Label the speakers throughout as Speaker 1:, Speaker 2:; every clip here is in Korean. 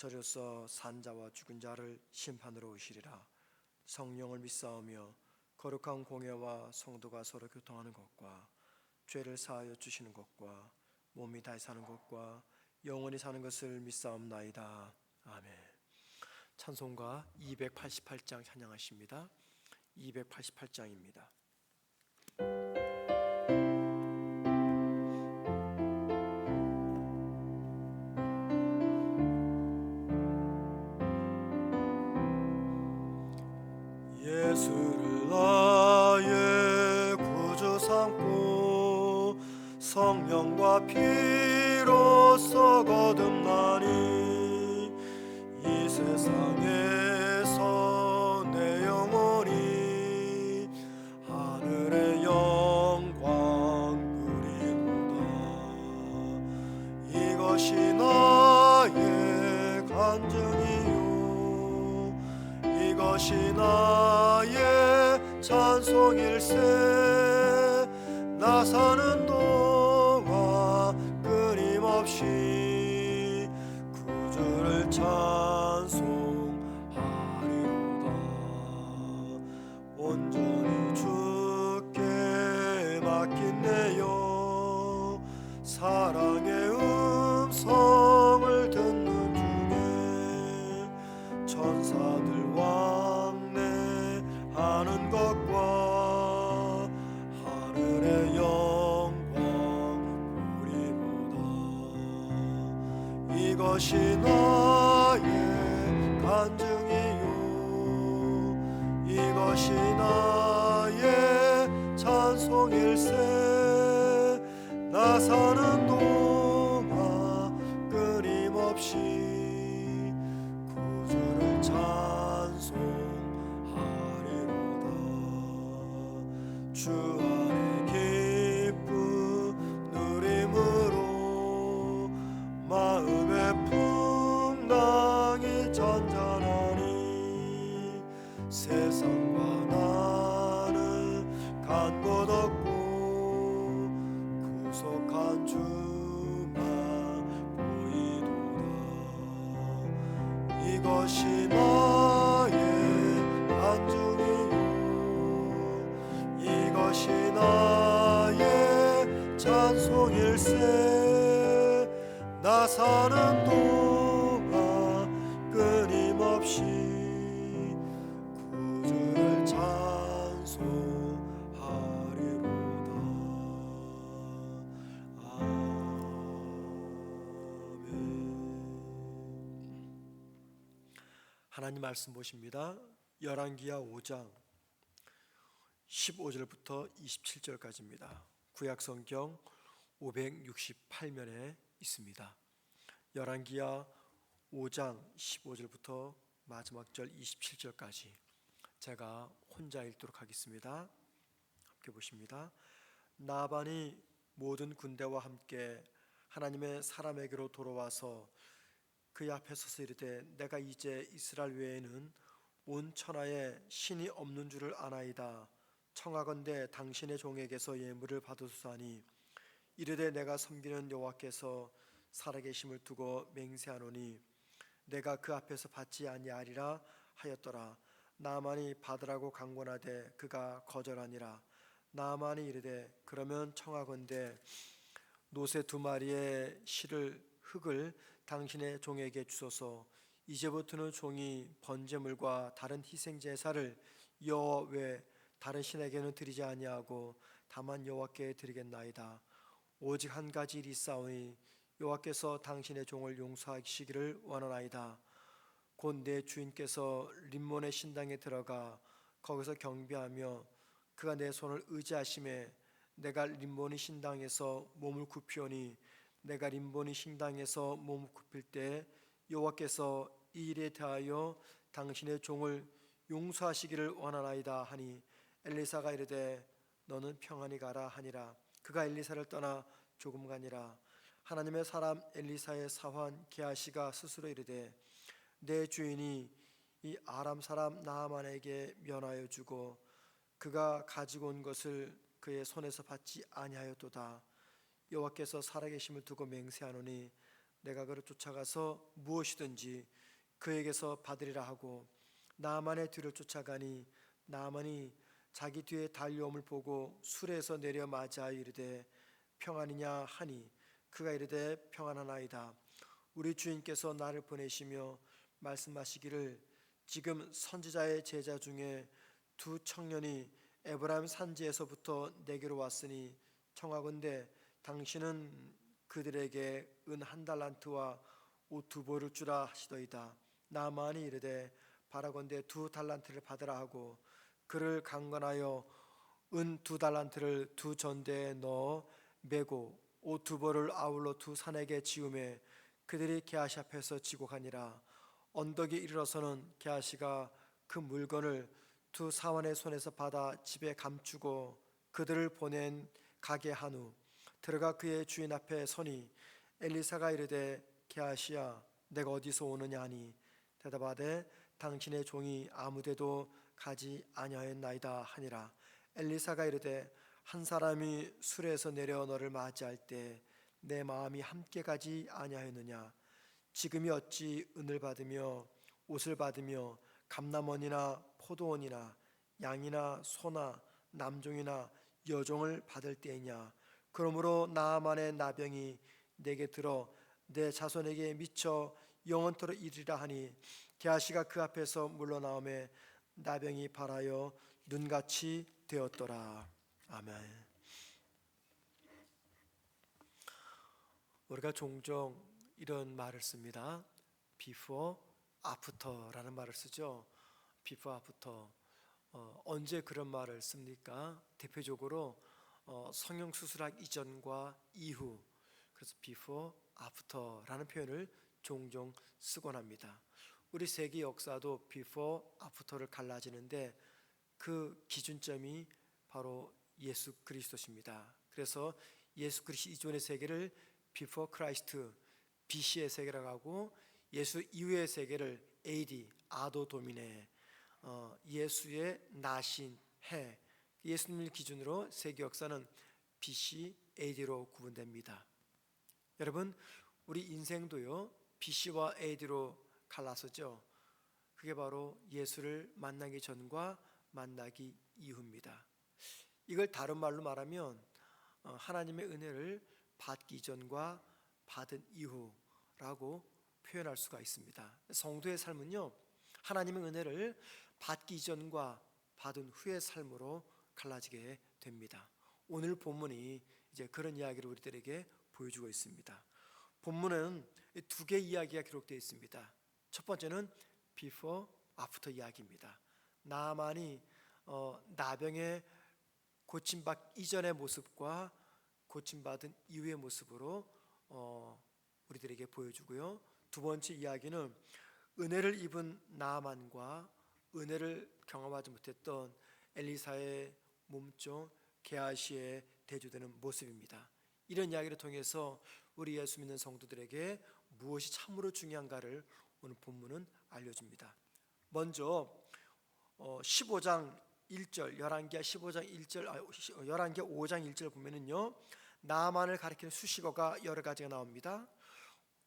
Speaker 1: 저로서 산자와 죽은 자를 심판으로 오시리라. 성령을 믿사오며 거룩한 공예와 성도가 서로 교통하는 것과 죄를 사하여 주시는 것과 몸이 다시 사는 것과 영원히 사는 것을 믿사옵나이다. 아멘. 찬송가 288장 찬양하십니다. 288장입니다 것이 나의 찬송일세 이것이 나의 간증이요. 이것이 나의 찬송일세. 나 사는 주만 보이도다. 나의 찬송일세. 나 사는 말씀 보십니다 열왕기야 5장 15절부터 27절까지입니다 구약 성경 568면에 있습니다 열왕기야 5장 15절부터 마지막 절 27절까지 제가 혼자 읽도록 하겠습니다. 함께 보십니다. 나반이 모든 군대와 함께 하나님의 사람에게로 돌아와서 그 앞에 서서 이르되 내가 이제 이스라엘 외에는 온 천하에 신이 없는 줄을 아나이다. 청하건대 당신의 종에게서 예물을 받으소사니 이르되 내가 섬기는 여호와께서 살아계심을 두고 맹세하노니 내가 그 앞에서 받지 아니하리라 하였더라 나만이 받으라고 강권하되 그가 거절하니라 나만이 이르되 그러면 청하건대 노새 두 마리의 실을 흙을 당신의 종에게 주소서 이제부터는 종이 번제물과 다른 희생 제사를 여호와 외 다른 신에게는 드리지 아니하고 다만 여호와께 드리겠나이다 오직 한 가지 일이 싸우니 여호와께서 당신의 종을 용서하시기를 원하나이다. 곧 내 주인께서 림몬의 신당에 들어가 거기서 경배하며 그가 내 손을 의지하심에 내가 림몬의 신당에서 몸을 굽히오니 내가 림몬의 신당에서 몸을 굽힐 때 여호와께서 이 일에 대하여 당신의 종을 용서하시기를 원하나이다 하니 엘리사가 이르되 너는 평안히 가라 하니라. 그가 엘리사를 떠나 조금 가니라. 하나님의 사람 엘리사의 사환 게하시가 스스로 이르되 내 주인이 이 아람 사람 나아만에게 면하여 주고 그가 가지고 온 것을 그의 손에서 받지 아니하였도다 여호와께서 살아계심을 두고 맹세하노니 내가 그를 쫓아가서 무엇이든지 그에게서 받으리라 하고 나만의 뒤를 쫓아가니 나만이 자기 뒤에 달려옴을 보고 술에서 내려 맞아 이르되 평안이냐 하니 그가 이르되 평안하나이다. 우리 주인께서 나를 보내시며 말씀하시기를 지금 선지자의 제자 중에 두 청년이 에브라임 산지에서부터 내게로 왔으니 청하건대 당신은 그들에게 은 한 달란트와 옷 두 벌을 주라 하시더이다. 나만이 이르되 바라건대 두 달란트를 받으라 하고 그를 강건하여 은 두 달란트를 두 전대에 넣어 메고 옷 두 벌을 아울러 두 산에게 지우매 그들이 게하시 앞에서 지고 가니라. 언덕에 이르러서는 게하시가 그 물건을 두 사원의 손에서 받아 집에 감추고 그들을 보낸 가게 한후 들어가 그의 주인 앞에 서니 엘리사가 이르되 게하시야 내가 어디서 오느냐 하니? 대답하되 당신의 종이 아무데도 가지 아니하였나이다 하니라. 엘리사가 이르되 한 사람이 술에서 내려 너를 맞이할 때 내 마음이 함께 가지 아니하였느냐? 지금이 어찌 은을 받으며 옷을 받으며 감남원이나 포도원이나 양이나 소나 남종이나 여종을 받을 때이냐 그러므로 나만의 나병이 내게 들어 내 자손에게 미쳐 영원토록 이르리라 하니 게하시가 그 앞에서 물러나오매 나병이 발하여 눈같이 되었더라 아멘. 우리가 종종 이런 말을 씁니다. before, after라는 말을 쓰죠. before, after. 어, 언제 그런 말을 씁니까? 대표적으로 어, 성형 수술학 이전과 이후. 그래서 before, after라는 표현을 종종 쓰곤 합니다. 우리 세계 역사도 before, after를 갈라지는데 그 기준점이 바로 예수 그리스도십니다. 그래서 예수 그리스도 이전의 세계를 before Christ, BC의 세계라고 하고 예수 이후의 세계를 AD, 아도 도미네, 어, 예수의 나신 해, 예수님을 기준으로 세계 역사는 BC, AD로 구분됩니다. 여러분, 우리 인생도요 BC와 AD로 갈라서죠. 그게 바로 예수를 만나기 전과 만나기 이후입니다. 이걸 다른 말로 말하면 어, 하나님의 은혜를 받기 전과 받은 이후라고 표현할 수가 있습니다. 성도의 삶은요 하나님의 은혜를 받기 전과 받은 후의 삶으로 갈라지게 됩니다. 오늘 본문이 이제 그런 이야기를 우리들에게 보여주고 있습니다. 본문은 두 개의 이야기가 기록되어 있습니다. 첫 번째는 before, 이야기입니다. 나만이 어, 나병의 고침받 이전의 모습과 고침받은 이후의 모습으로 어, 우리들에게 보여주고요. 두 번째 이야기는 은혜를 입은 나만과 은혜를 경험하지 못했던 엘리사의 몸종 게하시에 대조되는 모습입니다. 이런 이야기를 통해서 우리 예수 믿는 성도들에게 무엇이 참으로 중요한가를 오늘 본문은 알려줍니다. 먼저 15장 1절, 11개 15장 1절, 11개 5장 1절 보면은요. 나만을 가리키는 수식어가 여러 가지가 나옵니다.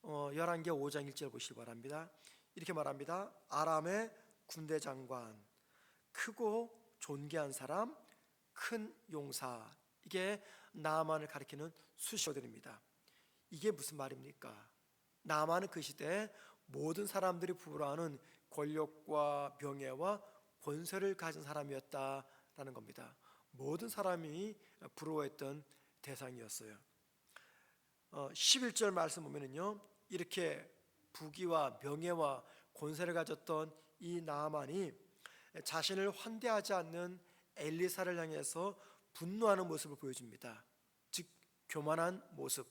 Speaker 1: 어, 11개 5장 1절 보시기 바랍니다. 이렇게 말합니다. 아람의 군대 장관, 크고 존귀한 사람, 큰 용사. 이게 나만을 가리키는 수식어들입니다. 이게 무슨 말입니까? 나만은 그 시대 모든 사람들이 부러워하는 권력과 명예와 권세를 가진 사람이었다라는 겁니다. 모든 사람이 부러워했던 대상이었어요. 어, 11절 말씀 보면은요. 이렇게 부귀와 명예와 권세를 가졌던 이 나만이 자신을 환대하지 않는 엘리사를 향해서 분노하는 모습을 보여줍니다. 즉 교만한 모습,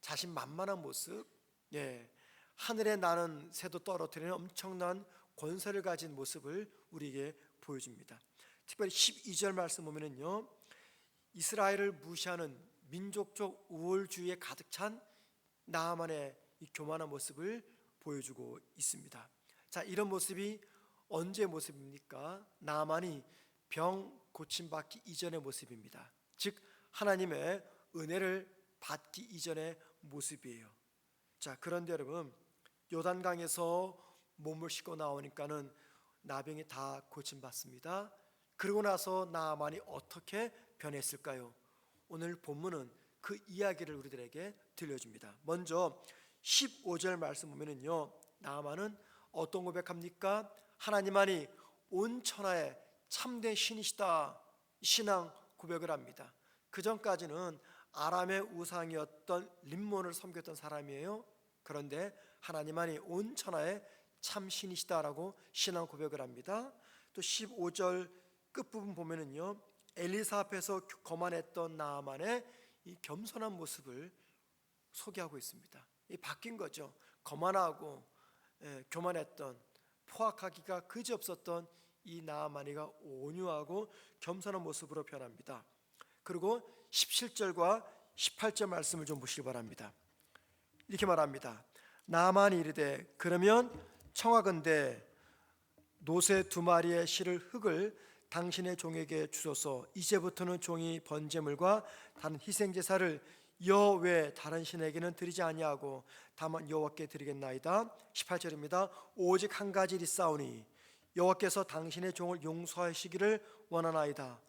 Speaker 1: 자신 만만한 모습. 예. 하늘에 나는 새도 떨어뜨리는 엄청난 권세를 가진 모습을 우리에게 보여줍니다. 특별히 12절 말씀 보면은요. 이스라엘을 무시하는 민족적 우월주의에 가득 찬 나아만의 이 교만한 모습을 보여주고 있습니다. 자, 이런 모습이 언제 모습입니까? 나아만이 병 고침 받기 이전의 모습입니다. 즉 하나님의 은혜를 받기 이전의 모습이에요. 자, 그런데 여러분 요단강에서 몸을 씻고 나오니까는 나병이 다 고침 받습니다. 그러고 나서 나만이 어떻게 변했을까요? 오늘 본문은 그 이야기를 우리들에게 들려줍니다. 먼저 15절 말씀 보면은요. 나만은 어떤 고백합니까? 하나님만이 온 천하에 참된 신이시다. 신앙 고백을 합니다. 그 전까지는 아람의 우상이었던 림몬을 섬겼던 사람이에요. 그런데 하나님만이 온 천하에 참 신이시다라고 신앙 고백을 합니다. 또 15절 끝부분 보면은요. 엘리사 앞에서 거만했던 나아만의 이 겸손한 모습을 소개하고 있습니다. 이 바뀐 거죠. 거만하고 예, 교만했던 포악하기가 그지없었던 이 나아만이가 온유하고 겸손한 모습으로 변합니다. 그리고 17절과 18절 말씀을 좀 보시기 바랍니다. 이렇게 말합니다. 나만이 이르되 그러면 청하건대 노새 두 마리의 실을 흙을 당신의 종에게 주소서 이제부터는 종이 번제물과 다른 희생 제사를 여외 다른 신에게는 드리지 아니하고 다만 여호와께 드리겠나이다 18절입니다 오직 한 가지 있사오니 여호와께서 당신의 종을 용서하시기를 원하나이다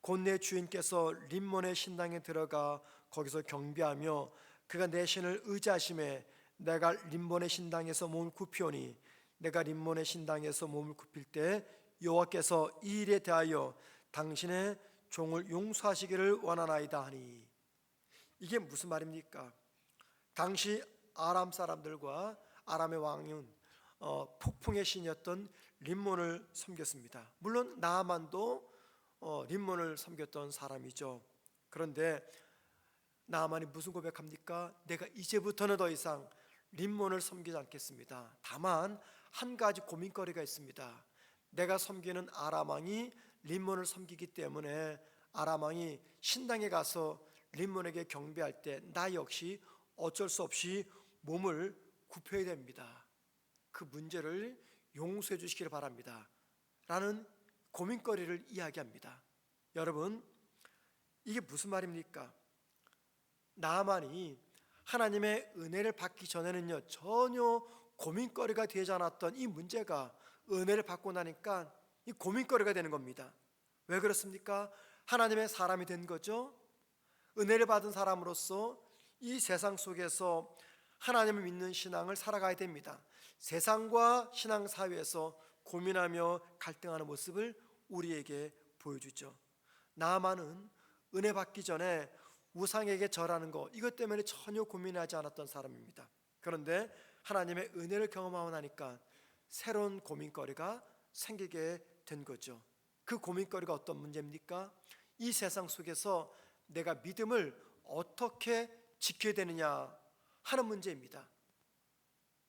Speaker 1: 곧 내 주인께서 림몬의 신당에 들어가 거기서 경배하며 그가 내 신을 의지하심에 내가 림몬의 신당에서 몸을 굽히오니 내가 림몬의 신당에서 몸을 굽힐 때 여호와께서 이 일에 대하여 당신의 종을 용서하시기를 원하나이다 하니 이게 무슨 말입니까? 당시 아람 사람들과 아람의 왕은 어, 폭풍의 신이었던 림몬을 섬겼습니다. 물론 나아만도 어, 림몬을 섬겼던 사람이죠. 그런데 나아만이 무슨 고백합니까? 내가 이제부터는 더 이상 림몬을 섬기지 않겠습니다. 다만 한 가지 고민거리가 있습니다. 내가 섬기는 아람 왕이 림몬을 섬기기 때문에 아람 왕이 신당에 가서 림몬에게 경배할 때 나 역시 어쩔 수 없이 몸을 굽혀야 됩니다. 그 문제를 용서해 주시기를 바랍니다. 라는 고민거리를 이야기합니다. 여러분, 이게 무슨 말입니까? 나만이 하나님의 은혜를 받기 전에는요 전혀 고민거리가 되지 않았던 이 문제가 은혜를 받고 나니까 이 고민거리가 되는 겁니다. 왜 그렇습니까? 하나님의 사람이 된 거죠. 은혜를 받은 사람으로서 이 세상 속에서 하나님을 믿는 신앙을 살아가야 됩니다. 세상과 신앙 사회에서 고민하며 갈등하는 모습을 우리에게 보여주죠. 나만은 은혜 받기 전에 우상에게 절하는 거 이것 때문에 전혀 고민하지 않았던 사람입니다. 그런데 하나님의 은혜를 경험하고 나니까 새로운 고민거리가 생기게 된 거죠. 그 고민거리가 어떤 문제입니까? 이 세상 속에서 내가 믿음을 어떻게 지켜야 되느냐 하는 문제입니다.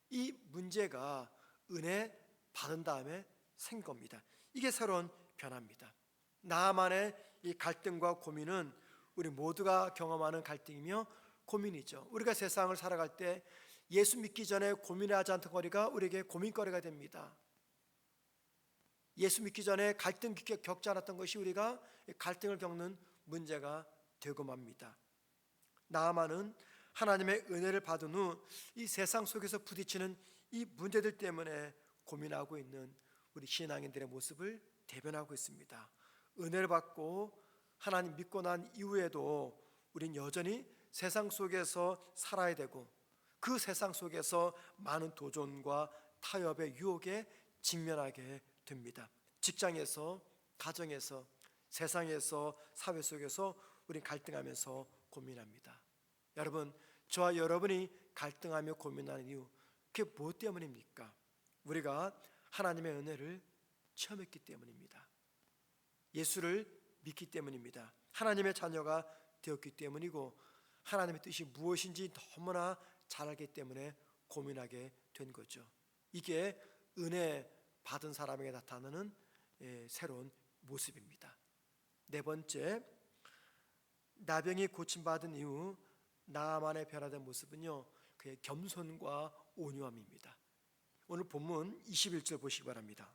Speaker 1: 이 문제가 은혜 받은 다음에 생 겁니다. 이게 새로운 변화입니다. 나만의 이 갈등과 고민은 우리 모두가 경험하는 갈등이며 고민이죠. 우리가 세상을 살아갈 때 예수 믿기 전에 고민하지 않던 거리가 우리에게 고민거리가 됩니다. 예수 믿기 전에 갈등 겪지 않았던 것이 우리가 갈등을 겪는 문제가 되고 맙니다. 나아만은 하나님의 은혜를 받은 후 이 세상 속에서 부딪히는 이 문제들 때문에 고민하고 있는 우리 신앙인들의 모습을 대변하고 있습니다. 은혜를 받고 하나님 믿고 난 이후에도 우린 여전히 세상 속에서 살아야 되고 그 세상 속에서 많은 도전과 타협의 유혹에 직면하게 됩니다. 직장에서, 가정에서, 세상에서, 사회 속에서 우리 갈등하면서 고민합니다. 여러분, 저와 여러분이 갈등하며 고민하는 이유, 그게 무엇 때문입니까? 우리가 하나님의 은혜를 체험했기 때문입니다. 예수를 믿기 때문입니다. 하나님의 자녀가 되었기 때문이고 하나님의 뜻이 무엇인지 너무나 잘 알기 때문에 고민하게 된 거죠. 이게 은혜 받은 사람에게 나타나는 예, 새로운 모습입니다. 네 번째, 나병이 고침받은 이후 나만의 변화된 모습은요, 그의 겸손과 온유함입니다. 오늘 본문 21절 보시기 바랍니다.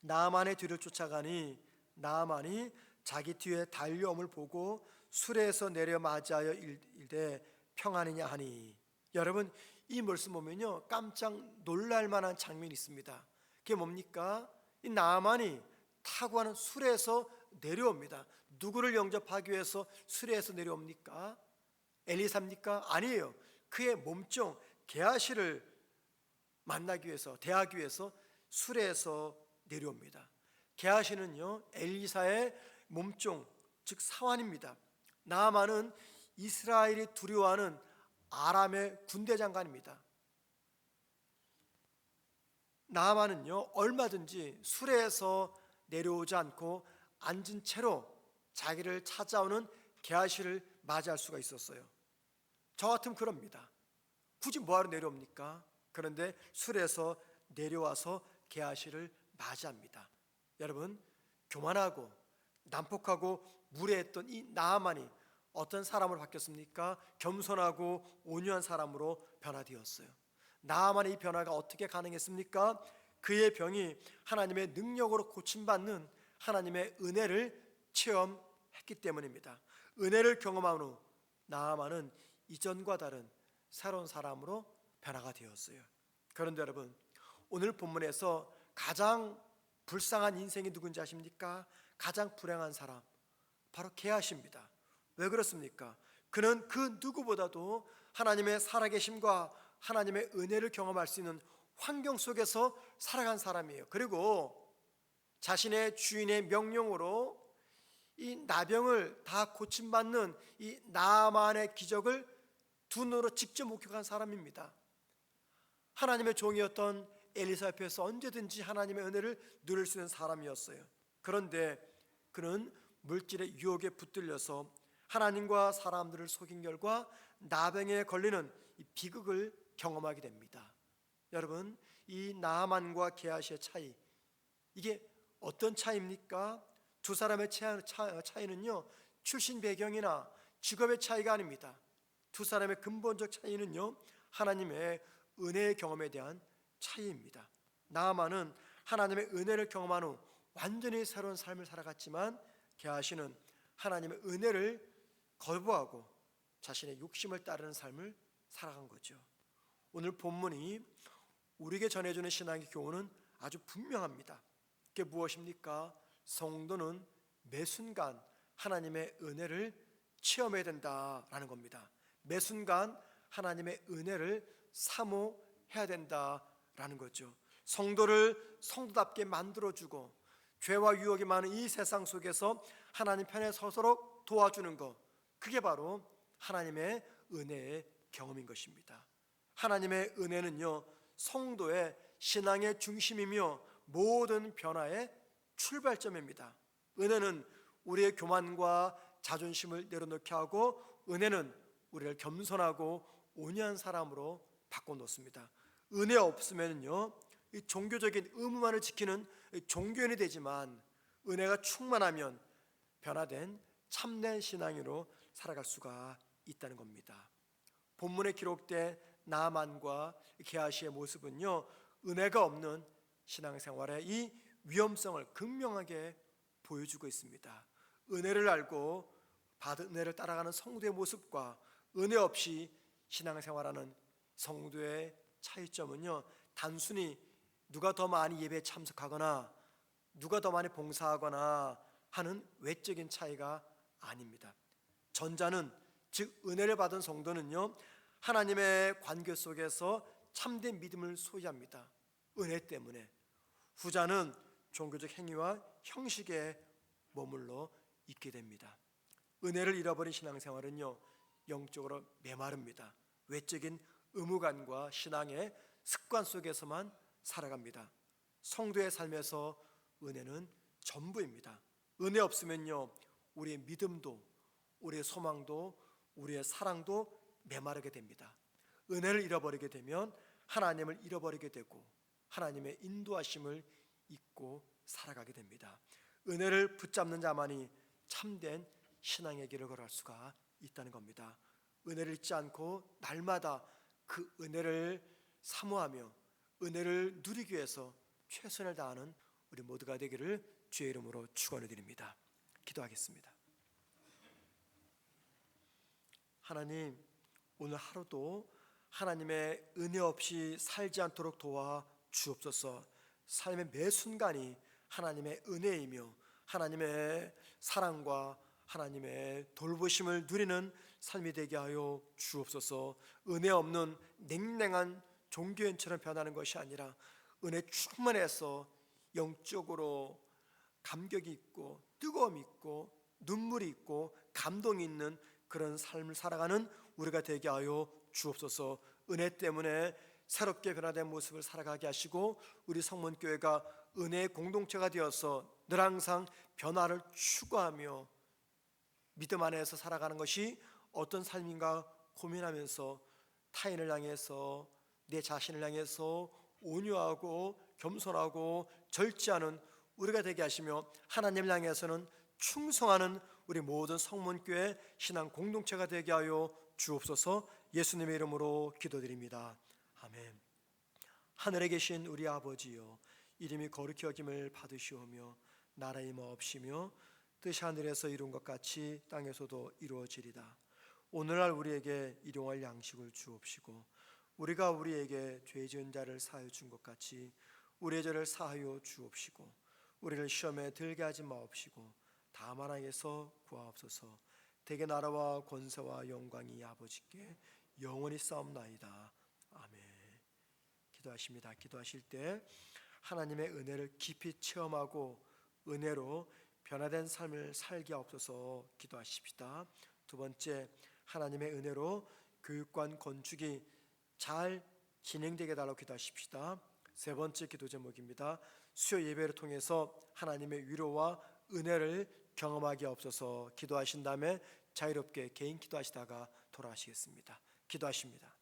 Speaker 1: 나만의 뒤를 쫓아가니 나만이 자기 뒤에 달려옴을 보고 수레에서 내려 맞이하여 일되 평안이냐 하니 여러분 이 말씀 보면요 깜짝 놀랄 만한 장면이 있습니다. 그게 뭡니까? 이 나만이 타고 가는 수레에서 내려옵니다. 누구를 영접하기 위해서 수레에서 내려옵니까? 엘리사입니까? 아니에요. 그의 몸종 게하시를 만나기 위해서 대하기 위해서 수레에서 내려옵니다. 게하시는요 엘리사의 몸종 즉 사환입니다. 나아만은 이스라엘이 두려워하는 아람의 군대 장관입니다. 나아만은요 얼마든지 수레에서 내려오지 않고 앉은 채로 자기를 찾아오는 게하시를 맞이할 수가 있었어요. 저 같으면 그럽니다. 굳이 뭐하러 내려옵니까? 그런데 술에서 내려와서 게하시를 맞이합니다. 여러분 교만하고 난폭하고 무례했던 이 나아만이 어떤 사람으로 바뀌었습니까? 겸손하고 온유한 사람으로 변화되었어요. 나아만의 이 변화가 어떻게 가능했습니까? 그의 병이 하나님의 능력으로 고침받는 하나님의 은혜를 체험했기 때문입니다. 은혜를 경험한 후 나아만은 이전과 다른 새로운 사람으로 변화가 되었어요. 그런데 여러분, 오늘 본문에서 가장 불쌍한 인생이 누군지 아십니까? 가장 불행한 사람 바로 게하십니다. 왜 그렇습니까? 그는 그 누구보다도 하나님의 살아계심과 하나님의 은혜를 경험할 수 있는 환경 속에서 살아간 사람이에요. 그리고 자신의 주인의 명령으로 이 나병을 다 고침받는 이 나만의 기적을 두 눈으로 직접 목격한 사람입니다. 하나님의 종이었던 엘리사 옆에서 언제든지 하나님의 은혜를 누릴 수 있는 사람이었어요. 그런데 그는 물질의 유혹에 붙들려서 하나님과 사람들을 속인 결과 나병에 걸리는 이 비극을 경험하게 됩니다. 여러분, 이 나만과 게하시의 차이 이게 어떤 차이입니까? 두 사람의 차이는요 출신 배경이나 직업의 차이가 아닙니다. 두 사람의 근본적 차이는요 하나님의 은혜의 경험에 대한 차이입니다. 나아만은 하나님의 은혜를 경험한 후 완전히 새로운 삶을 살아갔지만 게하시는 하나님의 은혜를 거부하고 자신의 욕심을 따르는 삶을 살아간 거죠. 오늘 본문이 우리에게 전해주는 신앙의 교훈은 아주 분명합니다. 그게 무엇입니까? 성도는 매 순간 하나님의 은혜를 체험해야 된다라는 겁니다. 매 순간 하나님의 은혜를 사모해야 된다라는 거죠. 성도를 성도답게 만들어주고 죄와 유혹이 많은 이 세상 속에서 하나님 편에 서도록 도와주는 것 그게 바로 하나님의 은혜의 경험인 것입니다. 하나님의 은혜는요 성도의 신앙의 중심이며 모든 변화의 출발점입니다. 은혜는 우리의 교만과 자존심을 내려놓게 하고 은혜는 우리를 겸손하고 온유한 사람으로 바꿔 놓습니다. 은혜 없으면요, 이 종교적인 의무만을 지키는 종교인이 되지만 은혜가 충만하면 변화된 참된 신앙으로 살아갈 수가 있다는 겁니다. 본문에 기록된 나만과 게하시의 모습은요, 은혜가 없는 신앙생활의 이 위험성을 극명하게 보여주고 있습니다. 은혜를 알고 받은 은혜를 따라가는 성도의 모습과 은혜 없이 신앙생활하는 성도의 차이점은요 단순히 누가 더 많이 예배에 참석하거나 누가 더 많이 봉사하거나 하는 외적인 차이가 아닙니다. 전자는 즉 은혜를 받은 성도는요 하나님의 관계 속에서 참된 믿음을 소유합니다. 은혜 때문에 후자는 종교적 행위와 형식에 머물러 있게 됩니다. 은혜를 잃어버린 신앙생활은요 영적으로 메마릅니다. 외적인 의무감과 신앙의 습관 속에서만 살아갑니다. 성도의 삶에서 은혜는 전부입니다. 은혜 없으면요 우리의 믿음도 우리의 소망도 우리의 사랑도 메마르게 됩니다. 은혜를 잃어버리게 되면 하나님을 잃어버리게 되고 하나님의 인도하심을 잊고 살아가게 됩니다. 은혜를 붙잡는 자만이 참된 신앙의 길을 걸을 수가 있다는 겁니다. 은혜를 잊지 않고 날마다 그 은혜를 사모하며 은혜를 누리기 위해서 최선을 다하는 우리 모두가 되기를 주의 이름으로 축원해 드립니다. 기도하겠습니다. 하나님 오늘 하루도 하나님의 은혜 없이 살지 않도록 도와 주옵소서. 삶의 매 순간이 하나님의 은혜이며 하나님의 사랑과 하나님의 돌보심을 누리는 삶이 되게 하여 주옵소서. 은혜 없는 냉랭한 종교인처럼 변하는 것이 아니라 은혜 충만해서 영적으로 감격이 있고 뜨거움이 있고 눈물이 있고 감동이 있는 그런 삶을 살아가는 우리가 되게 하여 주옵소서. 은혜 때문에 새롭게 변화된 모습을 살아가게 하시고 우리 성문교회가 은혜의 공동체가 되어서 늘 항상 변화를 추구하며 믿음 안에서 살아가는 것이 어떤 삶인가 고민하면서 타인을 향해서 내 자신을 향해서 온유하고 겸손하고 절제하는 우리가 되게 하시며 하나님을 향해서는 충성하는 우리 모든 성문교회 신앙 공동체가 되게 하여 주옵소서 예수님의 이름으로 기도드립니다. 아멘. 하늘에 계신 우리 아버지여 이름이 거룩히 여김을 받으시오며 나라의 없이며 뜻이 하늘에서 이룬 것 같이 땅에서도 이루어지리다. 오늘날 우리에게 일용할 양식을 주옵시고 우리가 우리에게 죄 지은 자를 사하여 준 것 같이 우리의 죄를 사하여 주옵시고 우리를 시험에 들게 하지 마옵시고 다만 하에서 구하옵소서 대개 나라와 권세와 영광이 아버지께 영원히 싸움나이다 아멘 기도하십니다. 기도하실 때 하나님의 은혜를 깊이 체험하고 은혜로 변화된 삶을 살게 없어서. 기도하십시다. 두 번째 하나님의 은혜로 교육관 건축이 잘 진행되게 달라고 기도하십시다. 세 번째 기도 제목입니다. 수요 예배를 통해서 하나님의 위로와 은혜를 경험하기 없어서. 기도하신 다음에 자유롭게 개인 기도하시다가 돌아가시겠습니다. 기도하십니다.